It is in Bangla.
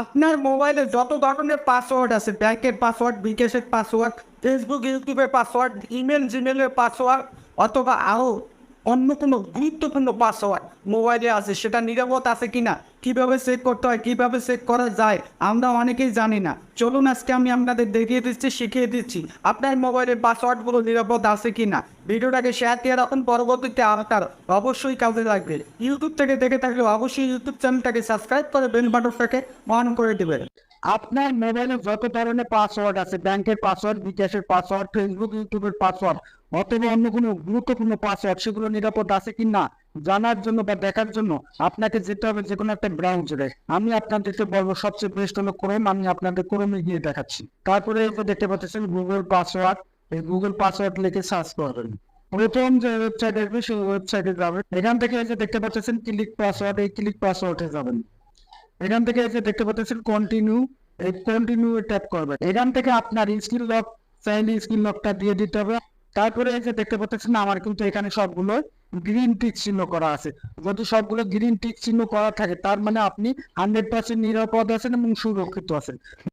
আপনার মোবাইলে যত ধরনের পাসওয়ার্ড আছে, ব্যাংকের পাসওয়ার্ড বিকাশের পাসওয়ার্ড ফেসবুক ইউটিউবের পাসওয়ার্ড ইমেল জিমেলের পাসওয়ার্ড অথবা আরও অন্য কোনো গুরুত্বপূর্ণ পাসওয়ার্ড। মোবাইলে আছে, সেটা নিরাপদ আছে কিনা, কীভাবে চেক করতে হয়, কীভাবে চেক করা যায়, আমরা অনেকেই জানি না। চলুন আজকে আমি আপনাদের দেখিয়ে দিচ্ছি, শিখিয়ে দিচ্ছি, আপনার মোবাইলের পাসওয়ার্ডগুলো নিরাপদ আছে কিনা। ভিডিওটাকে শেয়ার দিয়ে রাখুন, পরবর্তীতে আপনার অবশ্যই কাজে লাগবে। ইউটিউব থেকে দেখে থাকলে অবশ্যই ইউটিউব চ্যানেলটাকে সাবস্ক্রাইব করে বেল বাটনটাকে অন করে দেবেন। আপনার মোবাইলে যত ধরনের পাসওয়ার্ড আছে, ব্যাংকের পাসওয়ার্ড বিকাশের পাসওয়ার্ড ফেসবুক ইউটিউবের পাসওয়ার্ড অথবা অন্য কোনো গুরুত্বপূর্ণ পাসওয়ার্ড সেগুলো নিরাপদ আছে কি না জানার জন্য বা দেখার জন্য আপনাকে যেতে হবে যে কোনো একটা ব্রাউজারে আমি আপনাদেরকে বলব, সবচেয়ে বেস্ট হলো ক্রোম আমি আপনাদের ক্রোমে গিয়ে দেখাচ্ছি। তারপরে দেখতে পাচ্ছেন গুগল পাসওয়ার্ড এই গুগল পাসওয়ার্ড লিখে সার্চ করবেন। প্রথম যে ওয়েবসাইট আসবে, সেই ওয়েবসাইটে যাবেন। এখান থেকে দেখতে পাচ্ছেন ক্লিক পাসওয়ার্ড এই ক্লিক পাসওয়ার্ডে যাবেন। এখান থেকে এসে দেখতে পাচ্ছেন কন্টিনিউ এই কন্টিনিউ ট্যাপ করবেন। এখান থেকে আপনার স্কিল লক চাইলে স্কিল লকটা দিয়ে দিতে হবে। তারপরে এসে দেখতে পাচ্ছেন, আমার কিন্তু এখানে সবগুলো গ্রিন টিক চিহ্ন করা আছে। যদি সবগুলো গ্রিন টিক চিহ্ন করা থাকে, তার মানে আপনি হান্ড্রেড পার্সেন্ট নিরাপদ আছেন এবং সুরক্ষিত আছেন।